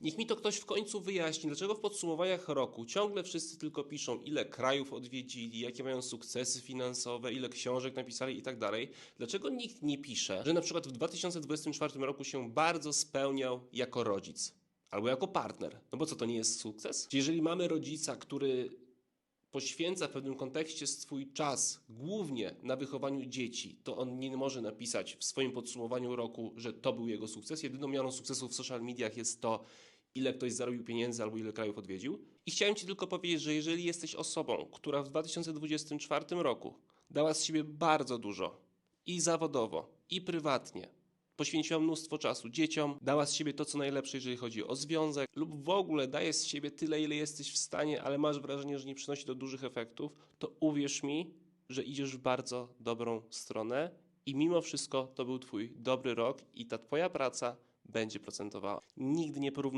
Niech mi to ktoś w końcu wyjaśni, dlaczego w podsumowaniach roku ciągle wszyscy tylko piszą, ile krajów odwiedzili, jakie mają sukcesy finansowe, ile książek napisali i tak dalej. Dlaczego nikt nie pisze, że na przykład w 2024 roku się bardzo spełniał jako rodzic albo jako partner? No bo co to nie jest sukces? Czy jeżeli mamy rodzica, który poświęca w pewnym kontekście swój czas głównie na wychowaniu dzieci, to on nie może napisać w swoim podsumowaniu roku, że to był jego sukces. Jedyną miarą sukcesu w social mediach jest to, ile ktoś zarobił pieniędzy albo ile krajów odwiedził. I chciałem Ci tylko powiedzieć, że jeżeli jesteś osobą, która w 2024 roku dała z siebie bardzo dużo i zawodowo, i prywatnie, poświęciła mnóstwo czasu dzieciom, dała z siebie to, co najlepsze, jeżeli chodzi o związek, lub w ogóle daje z siebie tyle, ile jesteś w stanie, ale masz wrażenie, że nie przynosi to dużych efektów, to uwierz mi, że idziesz w bardzo dobrą stronę i mimo wszystko to był Twój dobry rok i ta Twoja praca będzie procentowała. Nigdy nie porównuj